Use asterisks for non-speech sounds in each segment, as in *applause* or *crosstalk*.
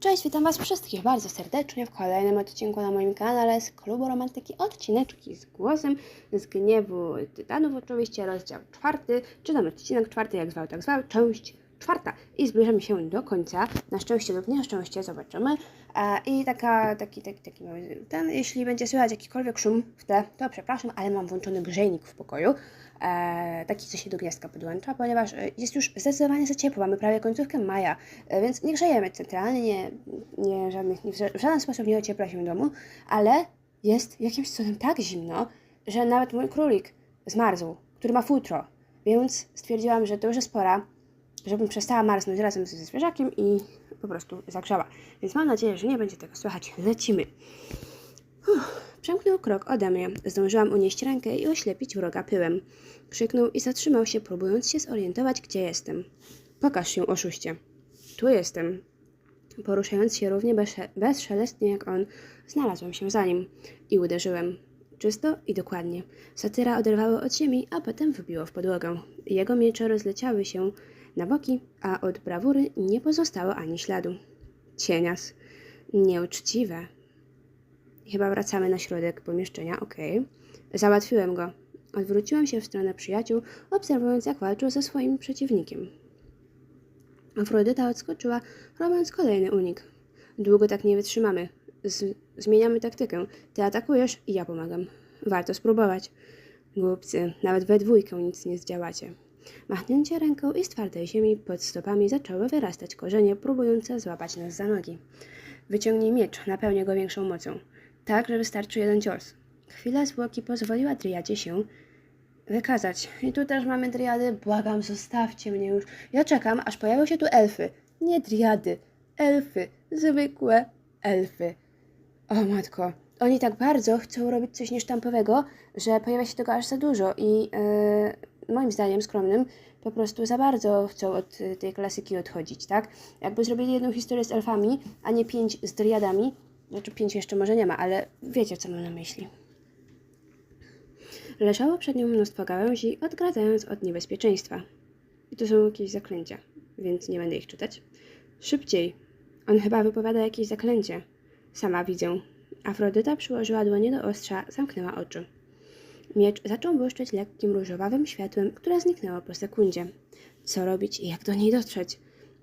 Cześć, witam Was wszystkich bardzo serdecznie w kolejnym odcinku na moim kanale z Klubu Romantyki. Odcineczki z głosem z Gniewu Tytanów oczywiście, rozdział czwarty, czy tam odcinek czwarty, jak zwał, tak zwał, część czwarta. I zbliżamy się do końca, na szczęście lub nieszczęście, zobaczymy. E, I taka, taki, taki, taki mały ten, jeśli będzie słychać jakikolwiek szum w tle, to przepraszam, ale mam włączony grzejnik w pokoju. E, taki, co się do gniazdka podłącza, ponieważ e, jest już zdecydowanie za ciepło, mamy prawie końcówkę maja, e, więc nie grzejemy centralnie, nie, nie, żadnych, nie w ża- w żaden sposób nie ociepla się domu, ale jest jakimś cudem tak zimno, że nawet mój królik zmarzł, który ma futro, więc stwierdziłam, że to już jest pora, żebym przestała marznąć razem ze zwierzakiem i po prostu zagrzała. Więc mam nadzieję, że nie będzie tego słychać. Lecimy. Przemknął krok ode mnie. Zdążyłam unieść rękę i oślepić wroga pyłem. Krzyknął i zatrzymał się, próbując się zorientować, gdzie jestem. Pokaż się, oszuście. Tu jestem. Poruszając się równie bezsze- bezszelestnie jak on, znalazłem się za nim i uderzyłem. Czysto i dokładnie. Satyra oderwało od ziemi, a potem wybiło w podłogę. Jego miecze rozleciały się na boki, a od brawury nie pozostało ani śladu. Cienias. Nieuczciwe. Chyba wracamy na środek pomieszczenia, okej. Załatwiłem go. Odwróciłem się w stronę przyjaciół, obserwując jak walczył ze swoim przeciwnikiem. Afrodyta odskoczyła, robiąc kolejny unik. Długo tak nie wytrzymamy. Z- zmieniamy taktykę. Ty atakujesz i ja pomagam. Warto spróbować. Głupcy, nawet we dwójkę nic nie zdziałacie. Machnięcie ręką i z twardej ziemi pod stopami zaczęły wyrastać korzenie, próbujące złapać nas za nogi. Wyciągnij miecz, napełnię go większą mocą. Tak, że wystarczy jeden cios. Chwila zwłoki pozwoliła Driadzie się wykazać. I tu też mamy Driady. Błagam, zostawcie mnie już. Ja czekam, aż pojawią się tu elfy. Nie Driady, elfy. Zwykłe elfy. O matko, oni tak bardzo chcą robić coś niesztampowego, że pojawia się tego aż za dużo i e, moim zdaniem skromnym po prostu za bardzo chcą od e, tej klasyki odchodzić, tak? Jakby zrobili jedną historię z elfami, a nie pięć z driadami, znaczy pięć jeszcze może nie ma, ale wiecie co mam na myśli. Leżało przed nią mnóstwo gałęzi, odgradzając od niebezpieczeństwa. I to są jakieś zaklęcia, więc nie będę ich czytać. Szybciej! On chyba wypowiada jakieś zaklęcie. Sama widzę. Afrodyta przyłożyła dłonie do ostrza, zamknęła oczy. Miecz zaczął błyszczeć lekkim różowawym światłem, które zniknęło po sekundzie. Co robić i jak do niej dotrzeć?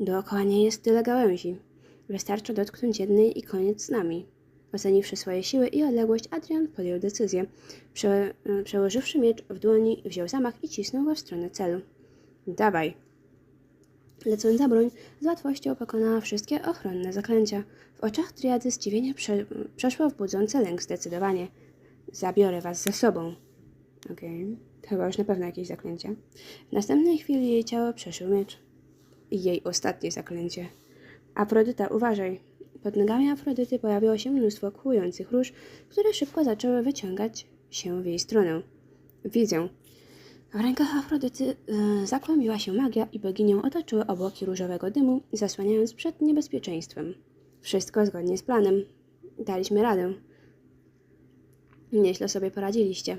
Dookoła nie jest tyle gałęzi. Wystarczy dotknąć jednej i koniec z nami. Oceniwszy swoje siły i odległość, Adrian podjął decyzję. Prze e, przełożywszy miecz w dłoni, wziął zamach i cisnął go w stronę celu. Dawaj, Lecąca broń z łatwością pokonała wszystkie ochronne zaklęcia. W oczach triady zdziwienie prze przeszło w budzący lęk zdecydowanie. Zabiorę was ze sobą. Okej, to chyba już na pewno jakieś zaklęcie. W następnej chwili jej ciało przeszył miecz. Jej ostatnie zaklęcie. Afrodyta, uważaj. Pod nogami Afrodyty pojawiło się mnóstwo kłujących róż, które szybko zaczęły wyciągać się w jej stronę. Widzę, w rękach Afrodyty y, zakłębiła się magia i boginię otoczyły obłoki różowego dymu, zasłaniając przed niebezpieczeństwem. Wszystko zgodnie z planem. Daliśmy radę. Nieźle sobie poradziliście.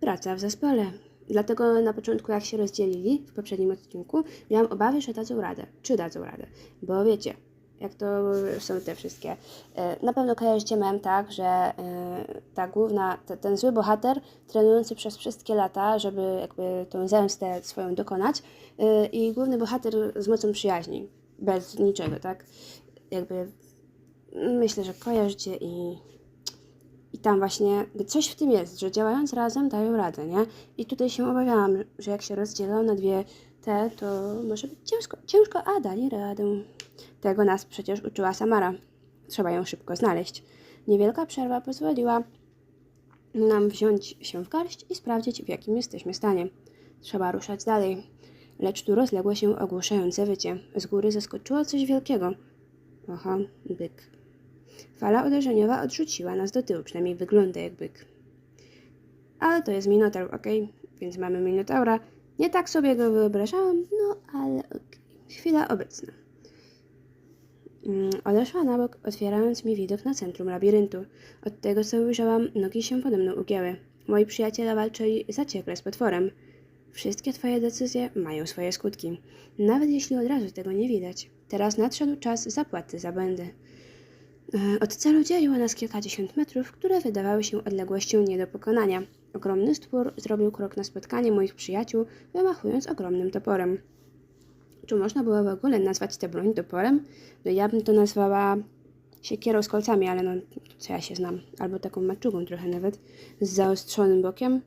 Praca w zespole. Dlatego na początku, jak się rozdzielili w poprzednim odcinku, miałam obawy, że dadzą radę. Czy dadzą radę? Bo wiecie, jak to są te wszystkie. E, Na pewno kojarzycie mem tak, że e, ta główna, te, ten zły bohater trenujący przez wszystkie lata, żeby jakby tą zemstę swoją dokonać e, i główny bohater z mocą przyjaźni, bez niczego, tak? Jakby myślę, że kojarzycie i tam właśnie coś w tym jest, że działając razem dają radę, nie? I tutaj się obawiałam, że jak się rozdzielą na dwie te, to może być ciężko, ciężko, a dali radę. Tego nas przecież uczyła Samara. Trzeba ją szybko znaleźć. Niewielka przerwa pozwoliła nam wziąć się w garść i sprawdzić, w jakim jesteśmy stanie. Trzeba ruszać dalej. Lecz tu rozległo się ogłuszające wycie. Z góry zaskoczyło coś wielkiego. Oho, byk. Fala uderzeniowa odrzuciła nas do tyłu, przynajmniej wygląda jak byk. Ale to jest Minotaur, ok? Więc mamy Minotaura. Nie tak sobie go wyobrażałam, no ale okej. Chwila obecna. Mm, Odeszła na bok, otwierając mi widok na centrum labiryntu. Od tego, co ujrzałam, nogi się pode mną ugięły. Moi przyjaciele walczyli zaciekle z potworem. Wszystkie Twoje decyzje mają swoje skutki, nawet jeśli od razu tego nie widać. Teraz nadszedł czas zapłaty za błędy. E, Od celu dzieliło nas kilkadziesiąt metrów, które wydawały się odległością nie do pokonania. Ogromny stwór zrobił krok na spotkanie moich przyjaciół, wymachując ogromnym toporem. Czy można było w ogóle nazwać tę broń toporem? No ja bym to nazwała siekierą z kolcami, ale no co ja się znam. Albo taką maczugą trochę nawet, z zaostrzonym bokiem.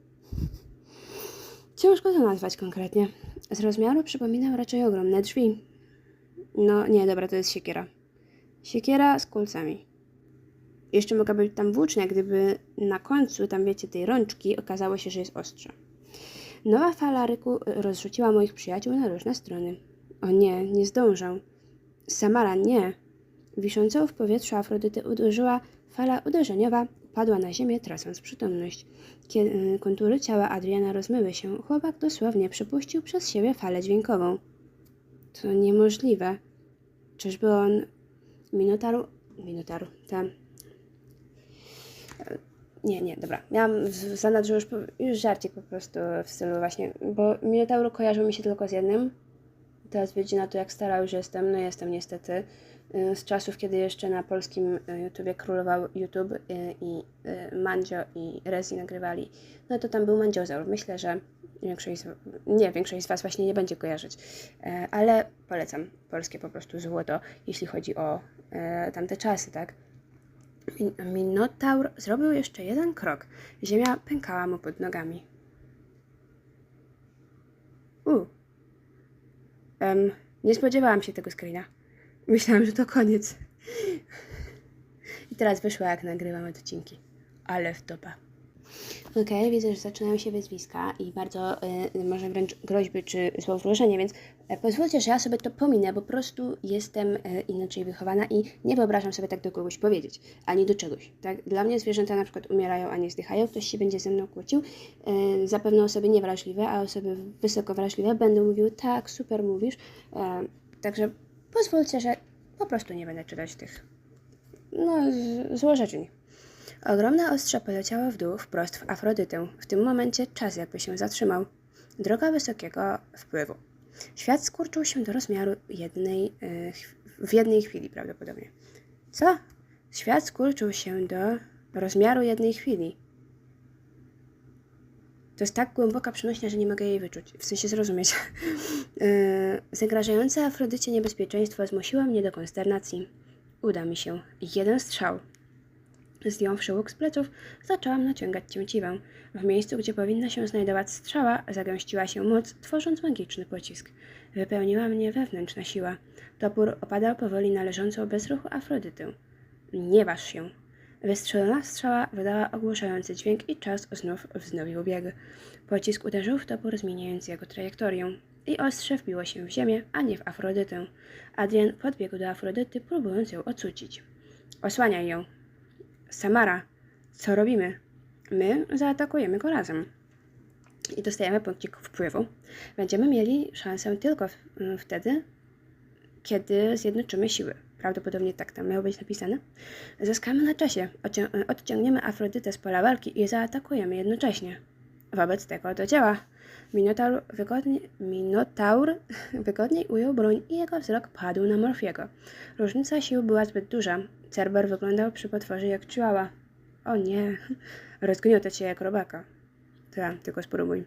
Ciężko to nazwać konkretnie. Z rozmiaru przypominał raczej ogromne drzwi. No nie, dobra, to jest siekiera. Siekiera z kolcami. Jeszcze mogła być tam włócznia, gdyby na końcu, tam wiecie, tej rączki okazało się, że jest ostrze. Nowa fala ryku rozrzuciła moich przyjaciół na różne strony. O nie, nie zdążę. Samara, nie. Wiszącą w powietrzu Afrodyty uderzyła fala uderzeniowa, padła na ziemię, tracąc przytomność. Kiedy kontury ciała Adriana rozmyły się, chłopak dosłownie przepuścił przez siebie falę dźwiękową. To niemożliwe. Czyżby on... Minotaru... Minotaru, ten... Nie, nie, dobra. Miałam w zanadrzu już, już żarcik po prostu w stylu właśnie, bo Minotauro kojarzył mi się tylko z jednym. Teraz wiecie na to, jak stara już jestem. No jestem niestety. Y, Z czasów, kiedy jeszcze na polskim y, YouTubie królował YouTube y, i Mandzio i Rezi nagrywali, no to tam był Mandziozaur. Myślę, że większość z, nie, większość z Was właśnie nie będzie kojarzyć. E, Ale polecam polskie po prostu złoto, jeśli chodzi o tamte czasy, tak? Min- Minotaur zrobił jeszcze jeden krok. Ziemia pękała mu pod nogami. U. Em, nie spodziewałam się tego screena. *laughs* Myślałam, że to koniec. *laughs* I teraz wyszło, jak nagrywam odcinki. Ale w topa. Okej, widzę, że zaczynają się wyzwiska i bardzo y, może wręcz groźby czy złowróżenie, więc e, pozwólcie, że ja sobie to pominę, bo po prostu jestem e, inaczej wychowana i nie wyobrażam sobie tak do kogoś powiedzieć, ani do czegoś. Tak? Dla mnie zwierzęta na przykład umierają, a nie zdychają, ktoś się będzie ze mną kłócił, e, zapewne osoby niewrażliwe, a osoby wysoko wrażliwe będą mówiły, tak, super mówisz, e, także pozwólcie, że po prostu nie będę czytać tych no, złorzeczeń. Ogromne ostrze poleciało w dół wprost w Afrodytę. W tym momencie czas jakby się zatrzymał. Droga wysokiego wpływu. Świat skurczył się do rozmiaru jednej, e, w jednej chwili prawdopodobnie. Co? Świat skurczył się do rozmiaru jednej chwili. To jest tak głęboka przenośnia, że nie mogę jej wyczuć, w sensie zrozumieć. Yy, *laughs* Zagrażające Afrodycie niebezpieczeństwo zmusiło mnie do konsternacji. Uda mi się. Jeden strzał. Zdjąwszy łuk z pleców, zaczęłam naciągać cięciwę. W miejscu, gdzie powinna się znajdować strzała, zagęściła się moc, tworząc magiczny pocisk. Wypełniła mnie wewnętrzna siła. Topór opadał powoli na leżącą bez ruchu Afrodytę. Nie waż się. Wystrzelona strzała wydała ogłuszający dźwięk i czas znów wznowił bieg. Pocisk uderzył w topór, zmieniając jego trajektorię. I ostrze wbiło się w ziemię, a nie w Afrodytę. Adrian podbiegł do Afrodyty, próbując ją ocucić. Osłaniaj ją. Samara, co robimy? My zaatakujemy go razem. I dostajemy punkcik wpływu. Będziemy mieli szansę tylko w, wtedy, kiedy zjednoczymy siły. Prawdopodobnie tak tam miało być napisane. Zyskamy na czasie, odcią- odciągniemy Afrodytę z pola walki i zaatakujemy jednocześnie. Wobec tego do dzieła. Minotaur wygodnie, Minotaur wygodniej ujął broń i jego wzrok padł na Morfiego. Różnica sił była zbyt duża. Cerber wyglądał przy potworze jak chihuahua. O nie, *laughs* rozgniotę cię jak robaka. Tak, tylko spróbuj.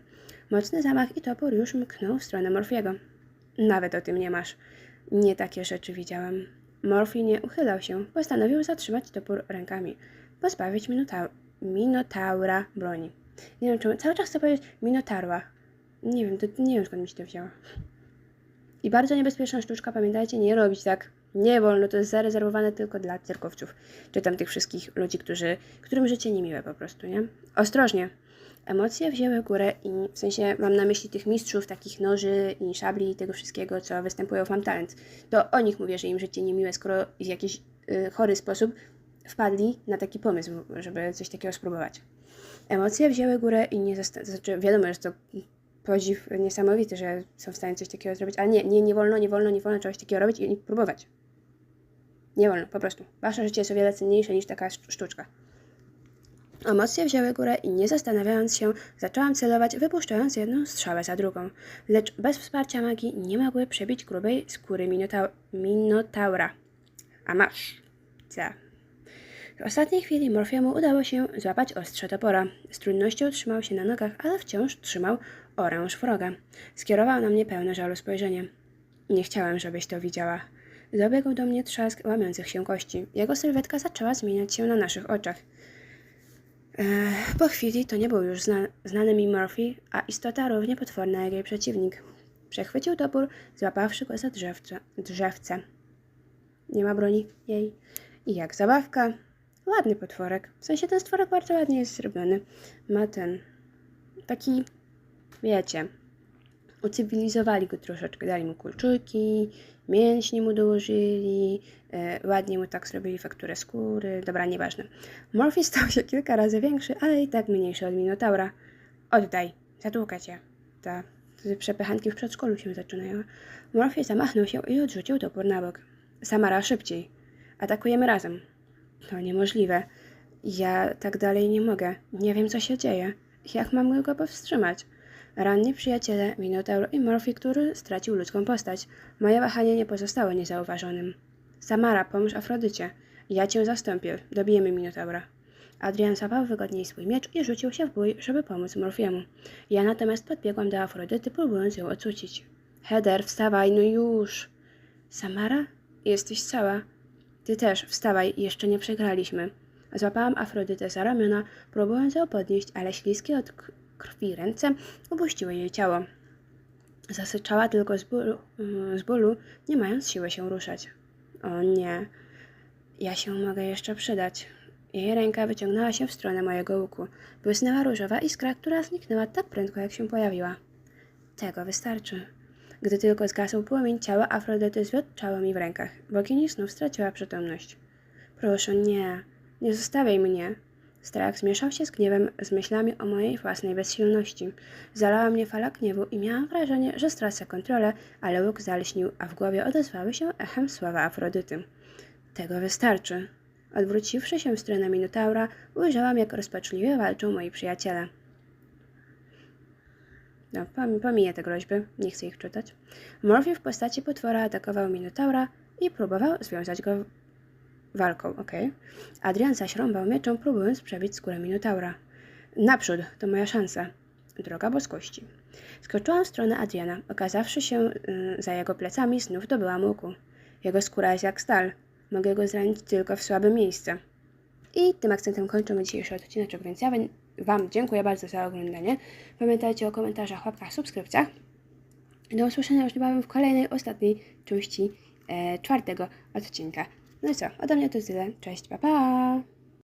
Mocny zamach i topór już mknął w stronę Morfiego. Nawet o tym nie masz. Nie takie rzeczy widziałem. Morfi nie uchylał się, postanowił zatrzymać topór rękami, pozbawić Minota- Minotaura broni. Nie wiem, czemu cały czas chcę powiedzieć Minotaurła. Nie wiem, to, nie wiem skąd mi się to wzięło. I bardzo niebezpieczna sztuczka, pamiętajcie, nie robić tak. Nie wolno, to jest zarezerwowane tylko dla cyrkowców. Czy tam tych wszystkich ludzi, którzy, którym życie niemiłe po prostu, nie? Ostrożnie. Emocje wzięły górę i w sensie mam na myśli tych mistrzów, takich noży i szabli i tego wszystkiego, co występują w Mam Talent. To o nich mówię, że im życie niemiłe, skoro w jakiś y, chory sposób wpadli na taki pomysł, żeby coś takiego spróbować. Emocje wzięły górę i nie zosta- to znaczy wiadomo, że to podziw niesamowity, że są w stanie coś takiego zrobić, ale nie, nie, nie wolno, nie wolno, nie wolno czegoś takiego robić i, próbować. Nie wolno, po prostu. Wasze życie jest o wiele cenniejsze niż taka sztuczka. Emocje wzięły górę i nie zastanawiając się, zaczęłam celować, wypuszczając jedną strzałę za drugą. Lecz bez wsparcia magii nie mogły przebić grubej skóry minota- minotaura. A masz. Ca. W ostatniej chwili Morfiemu udało się złapać ostrze topora. Z trudnością trzymał się na nogach, ale wciąż trzymał oręż wroga. Skierował na mnie pełne żalu spojrzenie. Nie chciałem, żebyś to widziała. Dobiegł do mnie trzask łamiących się kości. Jego sylwetka zaczęła zmieniać się na naszych oczach. Po chwili to nie był już zna znany mi Murphy, a istota równie potworna jak jej przeciwnik. Przechwycił topór, złapawszy go za drzewce. drzewce. Nie ma broni jej. I jak zabawka. Ładny potworek. W sensie ten stworek bardzo ładnie jest zrobiony. Ma ten taki, wiecie, ucywilizowali go troszeczkę, dali mu kulczyki, mięśnie mu dołożyli, e, ładnie mu tak zrobili fakturę skóry, dobra, nieważne. Morphy stał się kilka razy większy, ale i tak mniejszy od Minotaura. Oddaj, zatłukę cię. Ta przepychanki w przedszkolu się zaczynają. Morphy zamachnął się i odrzucił topór na bok. Samara, szybciej. Atakujemy razem. To niemożliwe. Ja tak dalej nie mogę. Nie wiem, co się dzieje. Jak mam go powstrzymać? Ranni przyjaciele, Minotaur i Morphy, który stracił ludzką postać. Moje wahanie nie pozostało niezauważonym. Samara, pomóż Afrodycie. Ja cię zastąpię. Dobijemy Minotaura. Adrian zapał wygodniej swój miecz i rzucił się w bój, żeby pomóc Morfiemu. Ja natomiast podbiegłam do Afrodyty, próbując ją odrzucić. Heder, wstawaj, no już! Samara? Jesteś cała. Ty też, wstawaj, jeszcze nie przegraliśmy. Złapałam Afrodytę za ramiona, próbując ją podnieść, ale śliskie od krwi ręce opuściły jej ciało. Zasyczała tylko z bólu, mm, z bólu, nie mając siły się ruszać. O nie, ja się mogę jeszcze przydać. Jej ręka wyciągnęła się w stronę mojego łuku. Błysnęła różowa iskra, która zniknęła tak prędko, jak się pojawiła. Tego wystarczy. Gdy tylko zgasł płomień, ciało Afrodyty zwiotczało mi w rękach. Bogini znów straciła przytomność. Proszę, nie. Nie zostawiaj mnie. Strach zmieszał się z gniewem, z myślami o mojej własnej bezsilności. Zalała mnie fala gniewu i miałam wrażenie, że stracę kontrolę, ale łuk zalśnił, a w głowie odezwały się echem słowa Afrodyty. Tego wystarczy. Odwróciwszy się w stronę Minotaura, ujrzałam, jak rozpaczliwie walczą moi przyjaciele. No, pom- pomiję te groźby, nie chcę ich czytać. Morphy w postaci potwora atakował Minotaura i próbował związać go walką, okej. Adrian zaś rąbał mieczem, próbując przebić skórę Minotaura. Naprzód, to moja szansa. Droga boskości. Skoczyłam w stronę Adriana. Okazawszy się y, za jego plecami, znów dobyłam łuku. Jego skóra jest jak stal. Mogę go zranić tylko w słabe miejsce. I tym akcentem kończymy dzisiejszy odcinek, więc ja Wam dziękuję bardzo za oglądanie. Pamiętajcie o komentarzach, łapkach, subskrypcjach. Do usłyszenia już niebawem w kolejnej, ostatniej części e, czwartego odcinka. No i co, ode mnie to tyle. Cześć, pa pa!